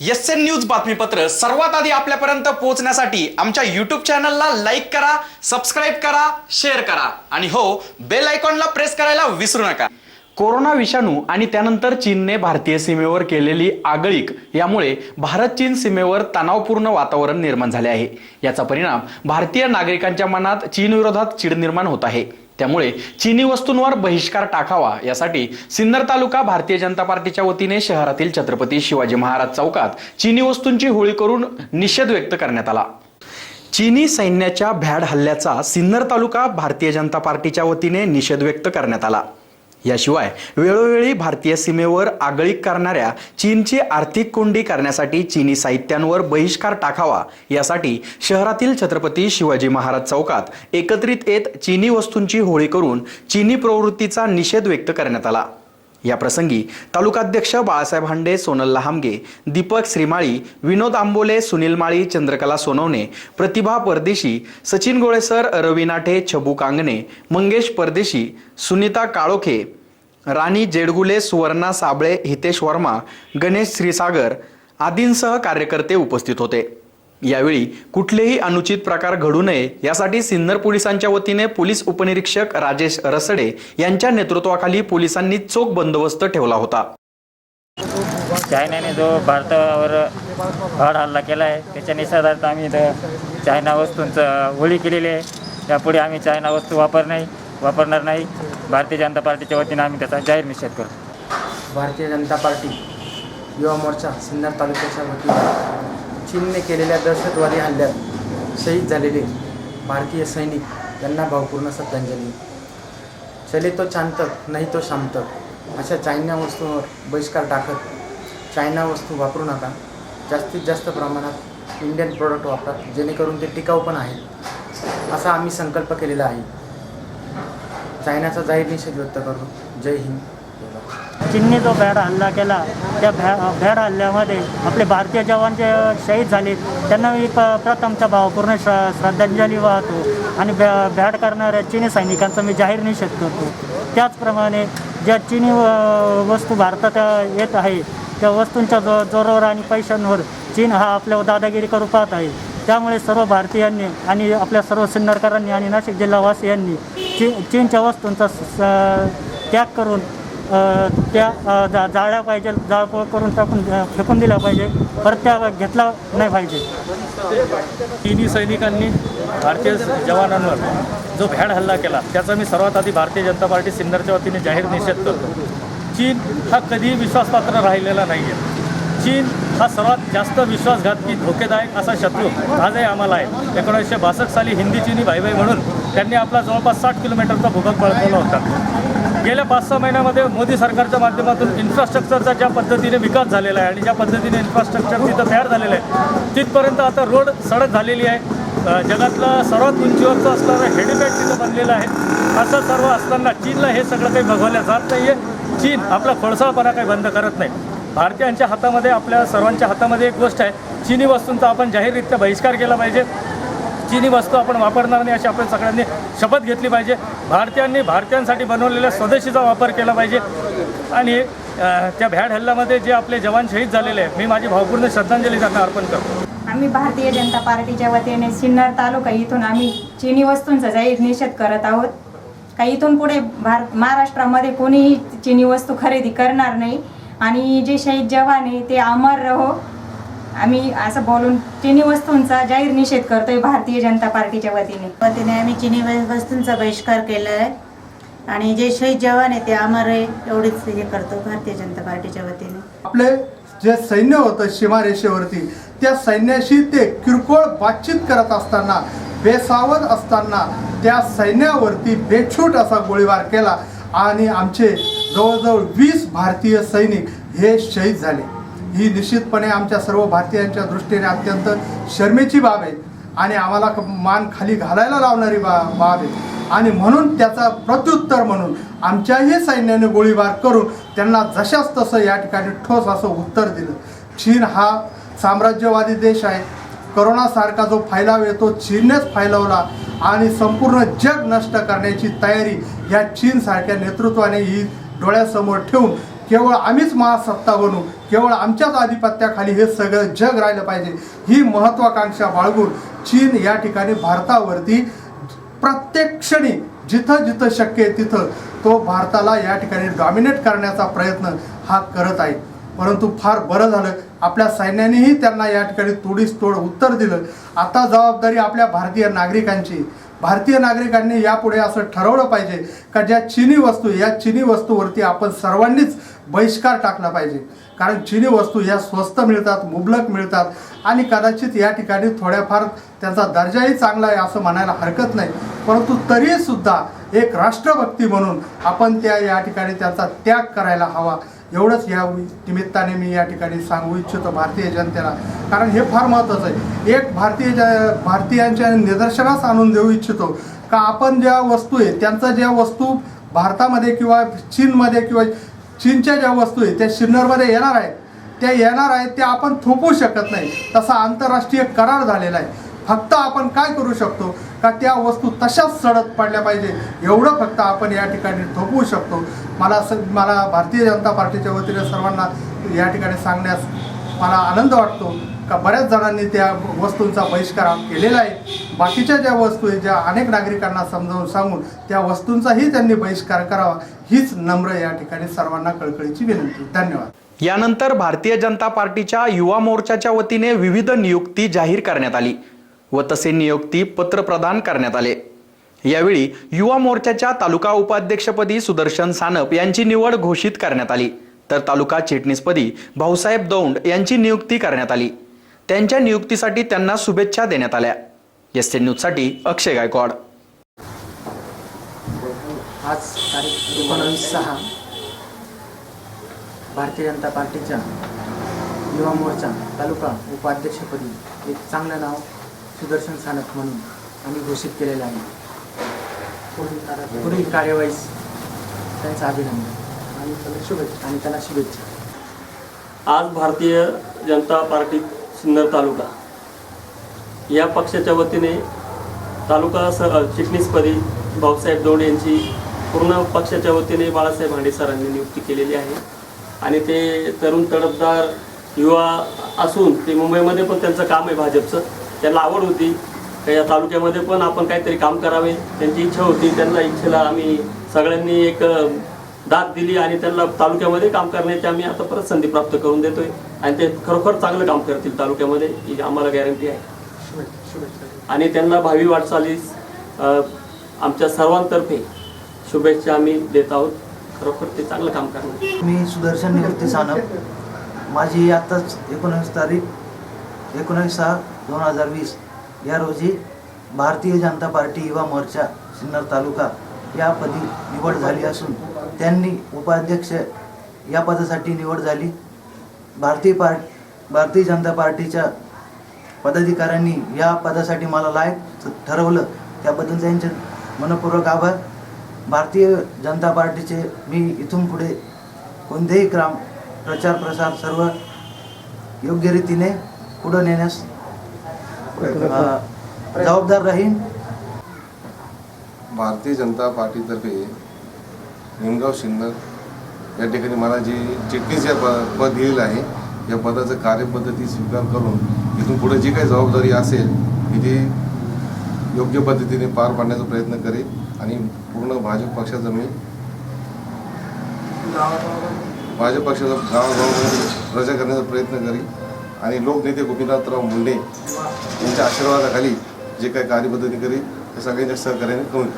S N news बातमीपत्र सर्वात आधी आपल्यापर्यंत पोहोचण्यासाठी आमच्या युट्यूब चॅनलला लाईक करा सबस्क्राईब करा शेअर करा. आणि हो बेल आयकॉनला प्रेस करायला विसरू नका. कोरोना विषाणू आणि त्यानंतर चीनने भारतीय सीमेवर केलेली आगळीक यामुळे भारत चीन सीमेवर तणावपूर्ण वातावरण निर्माण झाले आहे. याचा परिणाम भारतीय नागरिकांच्या मनात चीनविरोधात चीड चिड निर्माण होत आहे. त्यामुळे चीनी वस्तूंवर बहिष्कार टाकावा यासाठी सिन्नर तालुका भारतीय जनता पार्टीच्या वतीने शहरातील छत्रपती शिवाजी महाराज चौकात चीनी वस्तूंची होळी करून निषेध व्यक्त करण्यात आला. चीनी सैन्याच्या भ्याड हल्ल्याचा सिन्नर तालुका भारतीय जनता पार्टीच्या वतीने निषेध व्यक्त करण्यात आला. याशिवाय वेळोवेळी भारतीय सीमेवर आगळीक करणाऱ्या चीनची आर्थिक कोंडी करण्यासाठी चीनी साहित्यांवर बहिष्कार टाकावा यासाठी शहरातील छत्रपती शिवाजी महाराज चौकात एकत्रित येत चीनी वस्तूंची होळी करून चीनी प्रवृत्तीचा निषेध व्यक्त करण्यात आला. या प्रसंगी तालुकाध्यक्ष बाळासाहेब हांडे सोनल लहामगे दीपक श्रीमाळी विनोद आंबोले सुनील माळी चंद्रकला सोनवणे प्रतिभा परदेशी सचिन गोळेसर रवी नाठे छबू कांगणे मंगेश परदेशी सुनीता काळोखे राणी जेडगुले सुवर्णा साबळे हितेश वर्मा गणेश श्रीसागर आदींसह कार्यकर्ते उपस्थित होते. यावेळी कुठलेही अनुचित प्रकार घडू नये यासाठी सिन्नर पोलिसांच्या वतीने पोलीस उपनिरीक्षक राजेश रसडे यांच्या नेतृत्वाखाली पोलिसांनी चोख बंदोबस्त ठेवला होता. चायनाने जो भारतावर भाड हल्ला केला आहे त्याच्या निषेधार्थ आम्ही इथं चायना वस्तूंचं होळी केलेली आहे. यापुढे आम्ही चायना वस्तू वापर नाही वापरणार नाही. भारतीय जनता पार्टीच्या वतीने आम्ही त्याचा जाहीर निषेध करतो. भारतीय जनता पार्टी युवा मोर्चा सिन्नर तालुक्याच्या वतीने चीनने केलेल्या दहशतवादी हल्ल्यात शहीद झालेले भारतीय सैनिक यांना भावपूर्ण श्रद्धांजली. चले तो चांतक नाही तो शांतक अशा चायना वस्तूंवर बहिष्कार टाकत चायना वस्तू वापरू नका. जास्तीत जास्त प्रमाणात इंडियन प्रोडक्ट वापरा जेणेकरून ते टिकाऊ पण आहेत. असा आम्ही संकल्प केलेला आहे. चायनाचा जाहीर निषेध व्यक्त करतो जय हिंद. जय भारत. चीनने जो भ्याड हल्ला केला त्या भ्या भ्याड हल्ल्यामध्ये आपले भारतीय जवान जे शहीद झाले त्यांना मी प प्रथमच्या भावपूर्ण श्र श्रद्धांजली वाहतो आणि भ्या भ्याड करणाऱ्या चीनी सैनिकांचा मी जाहीर निषेध करतो. त्याचप्रमाणे ज्या चीनी व- वस्तू भारतात येत आहे त्या वस्तूंच्या जो जोरावर आणि पैशांवर चीन हा आपल्यावर दादागिरी करू पाहत आहे. त्यामुळे सर्व भारतीयांनी आणि आपल्या सर्व सिन्नरकरांनी आणि नाशिक जिल्हावासियांनी ची चीनच्या वस्तूंचा स- त्याग करून त्या जा जाळल्या पाहिजे जाळपोळ करून टाकून फेकून दिल्या पाहिजे. परत त्या घेतला नाही पाहिजे. तिन्ही सैनिकांनी भारतीय जवानांवर जो भ्याड हल्ला केला त्याचा मी सर्वात आधी भारतीय जनता पार्टी सिन्नरच्या वतीने जाहीर निषेध करतो. चीन हा कधीही विश्वासपात्र राहिलेला नाही आहे चीन हा सर्वात जास्त विश्वासघातकी धोकेदायक असा शत्रू आजही आम्हाला आहे. एकोणीसशे बासष्ट साली हिंदी चीनी भाईभाई म्हणून त्यांनी आपला जवळपास साठ किलोमीटरचा भूभाग पळकवला होता. गेल्या पाच सहा महिन्यामध्ये मोदी सरकारच्या माध्यमातून इन्फ्रास्ट्रक्चरचा ज्या पद्धतीने विकास झालेला आहे आणि ज्या पद्धतीने इन्फ्रास्ट्रक्चर तिथं तयार झालेलं आहे तिथपर्यंत आता रोड सडक झालेली आहे. जगातला जगातलं सर्वात उंचीवरचं असणारं हेलिपॅड तिथं बनलेलं आहे. असं सर्व असताना चीनला हे सगळं काही बघवल्या जात नाही आहे चीन आपला खोडसाळपणा काही बंद करत नाही. भारतीयांच्या हातामध्ये आपल्या सर्वांच्या हातामध्ये एक गोष्ट आहे. चीनी वस्तूंचा आपण जाहीररित्या बहिष्कार केला पाहिजे. चिनी वस्तू आपण वापरणार नाही अशी आपण सगळ्यांनी शपथ घेतली पाहिजे. भारतीयांनी भारतीयांसाठी बनवलेल्या स्वदेशीचा वापर केला पाहिजे. आणि त्या भ्याड हल्ल्यामध्ये जे आपले जवान शहीद झालेले आहेत मी माझी भावपूर्ण श्रद्धांजली त्यांना अर्पण करतो. आम्ही भारतीय जनता पार्टीच्या वतीने सिन्नर तालुका इथून आम्ही चिनी वस्तूंचा जाहीर निषेध करत आहोत. का इथून पुढे भारत महाराष्ट्रामध्ये कोणीही चिनी वस्तू खरेदी करणार नाही. आणि जे शहीद जवान आहे ते अमर रहो. आम्ही असं बोलून चिनी वस्तूंचा जाहीर निषेध करतोय भारतीय जनता पार्टीच्या वतीने. पद्धतीने आम्ही चिनी वस्तूंचा बहिष्कार केला आहे आणि जे शहीद जवान आहे ते अमर आहे एवढीच हे करतो भारतीय जनता पार्टीच्या वतीने. आपले जे सैन्य होतं सीमारेषेवरती त्या सैन्याशी ते किरकोळ बातचीत करत असताना बेसावध असताना त्या सैन्यावरती बेछूट असा गोळीबार केला आणि आमचे जवळजवळ वीस भारतीय सैनिक हे शहीद झाले. ही निश्चितपणे आमच्या सर्व भारतीयांच्या दृष्टीने अत्यंत शर्मेची बाब आहे. आणि आम्हाला मान खाली घालायला लावणारी बा बाब आहे. आणि म्हणून त्याचा प्रत्युत्तर म्हणून आमच्याही सैन्याने गोळीबार करून त्यांना जशाच तसं या ठिकाणी ठोस असं उत्तर दिलं. चीन हा साम्राज्यवादी देश आहे. करोनासारखा जो फैलाव येतो चीननेच फैलावला आणि संपूर्ण जग नष्ट करण्याची तयारी या चीनसारख्या नेतृत्वाने ही डोळ्यासमोर ठेवून केवळ आम्हीच महासत्ता बनू केवळ आमच्याच आधिपत्याखाली हे सगळं जग राहिलं पाहिजे. ही महत्त्वाकांक्षा बाळगून चीन या ठिकाणी भारतावरती प्रत्येक क्षणी जिथं जिथं शक्य आहे तिथं तो भारताला या ठिकाणी डॉमिनेट करण्याचा प्रयत्न हा करत आहे. परंतु फार बरं झालं. आपल्या सैन्यानेही त्यांना या ठिकाणी तोडीस तोड उत्तर दिलं. आता जबाबदारी आपल्या भारतीय नागरिकांची. भारतीय नागरिकांनी यापुढे असं ठरवलं पाहिजे का ज्या चिनी वस्तू या चिनी वस्तूवरती आपण सर्वांनीच बहिष्कार टाकला पाहिजे. कारण चिनी वस्तू ह्या स्वस्त मिळतात मुबलक मिळतात आणि कदाचित या ठिकाणी थोड्याफार त्यांचा दर्जाही चांगला आहे असं म्हणायला हरकत नाही. परंतु तरीसुद्धा एक राष्ट्रभक्ती म्हणून आपण त्या या ठिकाणी त्याचा त्याग करायला हवा. एवढंच या निमित्ताने मी या ठिकाणी सांगू इच्छितो भारतीय जनतेला. कारण हे फार महत्त्वाचं आहे. एक भारतीय ज भारतीयांच्या निदर्शनास आणून देऊ इच्छितो का आपण ज्या वस्तू आहे त्यांचा ज्या वस्तू भारतामध्ये किंवा चीनमध्ये किंवा चीनच्या ज्या वस्तू आहे त्या सिन्नरमध्ये येणार आहेत त्या येणार आहेत त्या आपण थोपवू शकत नाही. तसा आंतरराष्ट्रीय करार झालेला आहे. फक्त आपण काय करू शकतो? का त्या वस्तू तशाच सडत पडल्या पाहिजे? एवढं फक्त आपण या ठिकाणी थोपवू शकतो. मला स मला भारतीय जनता पार्टीच्या वतीने सर्वांना या ठिकाणी सांगण्यास मला आनंद वाटतो. का बऱ्याच जणांनी त्या वस्तूंचा बहिष्कार केलेला आहे. बाकीच्या ज्या वस्तू आहेत ज्या अनेक नागरिकांना समजावून सांगून त्या वस्तूंचाही त्यांनी बहिष्कार करावा हीच नम्र या ठिकाणी सर्वांना कळकळीची विनंती. धन्यवाद. यानंतर भारतीय जनता पार्टीच्या युवा मोर्चाच्या वतीने विविध नियुक्ती जाहीर करण्यात आली. व तसे नियुक्ती पत्र प्रदान करण्यात आले. यावेळी युवा मोर्चाच्या तालुका उपाध्यक्षपदी सुदर्शन सानप यांची निवड घोषित करण्यात आली. तर तालुका चिटणीसपदी भाऊसाहेब दौंड यांची नियुक्ती करण्यात आली. त्यांच्या नियुक्तीसाठी त्यांना शुभेच्छा देण्यात आल्या. एस टी न्यूजसाठी अक्षय गायकवाड. आज तारीख एकोणावीस सहा भारतीय जनता पार्टीच्या युवा मोर्चा तालुका उपाध्यक्षपदी एक चांगलं नाव सुदर्शन सानप म्हणून आम्ही घोषित केलेलं आहे. पुढील कार्यवाहीस त्यांचं अभिनंदन आणि त्याला शुभेच्छा आणि त्याला शुभेच्छा. आज भारतीय जनता पार्टी सिन्नर तालुका. या पक्षाच्या वतीने तालुका स चिटणीसपदी भाऊसाहेब दौंड यांची पूर्ण पक्षाच्या वतीने बाळासाहेब हांडे सरांनी नियुक्ती केलेली आहे. आणि ते तरुण तडफदार युवा असून ते मुंबईमध्ये पण त्यांचं काम आहे भाजपचं. त्यांना आवड होती. का या तालुक्यामध्ये पण आपण काहीतरी काम करावे. त्यांची इच्छा होती. त्यांना इच्छेला आम्ही सगळ्यांनी एक दाद दिली आणि त्यांना तालुक्यामध्ये काम करण्याची आम्ही आता परत संधी प्राप्त करून देतोय. आणि ते खरोखर चांगलं काम करतील तालुक्यामध्ये. ही आम्हाला गॅरंटी आहे. आणि त्यांना भावी वाटचालीस आमच्या सर्वांतर्फे शुभेच्छा आम्ही देत आहोत. खरोखर ते चांगलं काम करणार. मी सुदर्शन निवृत्ती सानप. माझी आत्ताच एकोणावीस तारीख एकोणावीस सहा दोन हजार वीस. या रोजी भारतीय जनता पार्टी युवा मोर्चा सिन्नर तालुका या पदी निवड झाली असून त्यांनी उपाध्यक्ष या पदासाठी निवड झाली. भारतीय पार्ट भारतीय जनता पार्टीच्या पदाधिकाऱ्यांनी या पदासाठी मला लायक ठरवलं. त्याबद्दल त्यांचे मनपूर्वक आभार. भारतीय जनता पार्टीचे मी इथून पुढे कोणतेही काम प्रचार प्रसार सर्व योग्य रीतीने पुढं नेण्यास जबाबदार राहीन? भारतीय जनता पार्टीतर्फे निमगाव सिन्नर या ठिकाणी मला जी चिटणीस या प पद दिलेलं आहे या पदाचं कार्यपद्धती स्वीकार करून इथून पुढे जी काही जबाबदारी असेल ती ती योग्य पद्धतीने पार पाडण्याचा प्रयत्न करेल आणि पूर्ण भाजप पक्षाचा मी भाजप पक्षाचा गावागावामध्ये प्रचार करण्याचा प्रयत्न करेल आणि लोकनेते गोपीनाथराव मुंडे यांच्या आशीर्वादाखाली जे काही कार्यपद्धती करेल ते सगळ्यांच्या सहकार्याने करून